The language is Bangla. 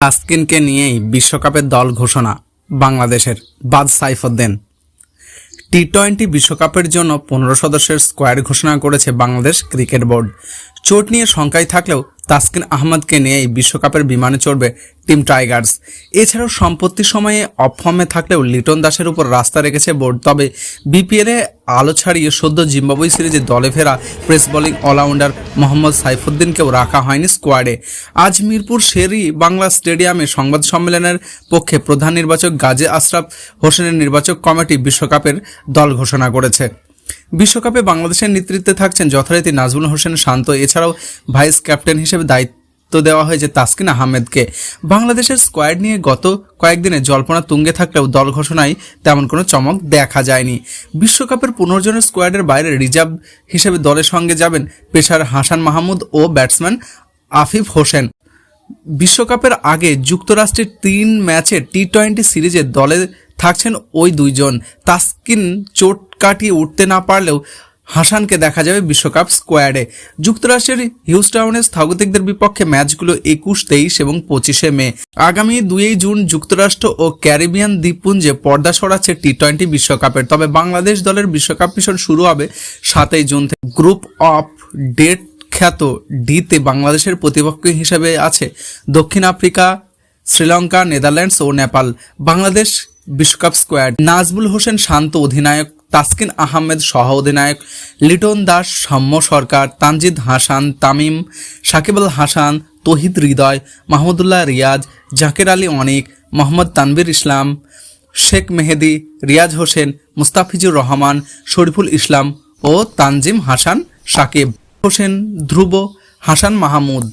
তাসকিনকে নিয়েই বিশ্বকাপের দল ঘোষণা বাংলাদেশের বাদ সাইফুদ্দিন। টি টোয়েন্টি বিশ্বকাপের জন্য পনেরো সদস্যের স্কোয়াড ঘোষণা করেছে বাংলাদেশ ক্রিকেট বোর্ড। চোট নিয়ে শঙ্কায় থাকলেও তাসকিন আহমদকে নিয়েই বিশ্বকাপের বিমানে চড়বে টিম টাইগার্স। এছাড়াও সম্পত্তি সময়ে অফর্মে থাকলেও লিটন দাসের উপর রাস্তা রেখেছে বোর্ড। তবে বিপিএলে আলো ছাড়িয়ে সদ্য জিম্বাবুই সিরিজে দলে ফেরা প্রেস বোলিং অলরাউন্ডার মোহাম্মদ সাইফুদ্দিনকেও রাখা হয়নি স্কোয়াডে। আজ মিরপুর শেরি বাংলা স্টেডিয়ামে সংবাদ সম্মেলনের পক্ষে প্রধান নির্বাচক গাজী আশরাফ হোসেনের নির্বাচক কমিটি বিশ্বকাপের দল ঘোষণা করেছে। বিশ্বকাপে বাংলাদেশের নেতৃত্বে থাকছেন যথারীতি নাজমুল হোসেন শান্ত। এছাড়াও ভাইস ক্যাপ্টেন হিসেবে দায়িত্ব দেওয়া হয়েছে তাসকিন আহমেদকে। বাংলাদেশের স্কোয়াড নিয়ে গত কয়েকদিনে জল্পনা তুঙ্গে থাকলেও দল ঘোষণায় তেমন কোনো চমক দেখা যায়নি। বিশ্বকাপের পুনর্জনের স্কোয়াডের বাইরে রিজার্ভ হিসেবে দলের সঙ্গে যাবেন পেশার হাসান মাহমুদ ও ব্যাটসম্যান আফিফ হোসেন। বিশ্বকাপের আগে যুক্তরাষ্ট্রের তিন ম্যাচে টি টোয়েন্টি সিরিজে দলে থাকছেন ওই দুইজন। তাসকিন চোট কাটিয়ে উঠতে না পারলেও হাসানকে দেখা যাবে বিশ্বকাপ স্কোয়াডে। যুক্তরাষ্ট্রের হিউস্টাউনে স্বাগতিকদের বিপক্ষে ম্যাচগুলো একুশ, তেইশ এবং পঁচিশে মে। আগামী দুই জুন যুক্তরাষ্ট্র ও ক্যারিবিয়ান দ্বীপপুঞ্জে পর্দা সরাচ্ছে টি টোয়েন্টি বিশ্বকাপের। তবে বাংলাদেশ দলের বিশ্বকাপ মিশন শুরু হবে সাতই জুন থেকে। গ্রুপ অফ ডেট খ্যাত ডিতে বাংলাদেশের প্রতিপক্ষ হিসেবে আছে দক্ষিণ আফ্রিকা, শ্রীলঙ্কা, নেদারল্যান্ডস ও নেপাল। বাংলাদেশ বিশ্বকাপ স্কোয়াড। নাজবুল হোসেন শান্ত অধিনায়ক তাসকিন আহমেদ, সহ অধিনায়ক লিটন দাস, সাম্য সরকার, তানজিদ হাসান, তামিম, সাকিব আল হাসান, তহিদ হৃদয়, মাহমুদুল্লাহ রিয়াজ, জাকির আলী অনিক, মোহাম্মদ তানবির ইসলাম, শেখ মেহেদি, রিয়াজ হোসেন, মুস্তাফিজুর রহমান, শরীফুল ইসলাম ও তানজিম হাসান সাকিব। হোসেন, ধ্রুব, হাসান মাহমুদ।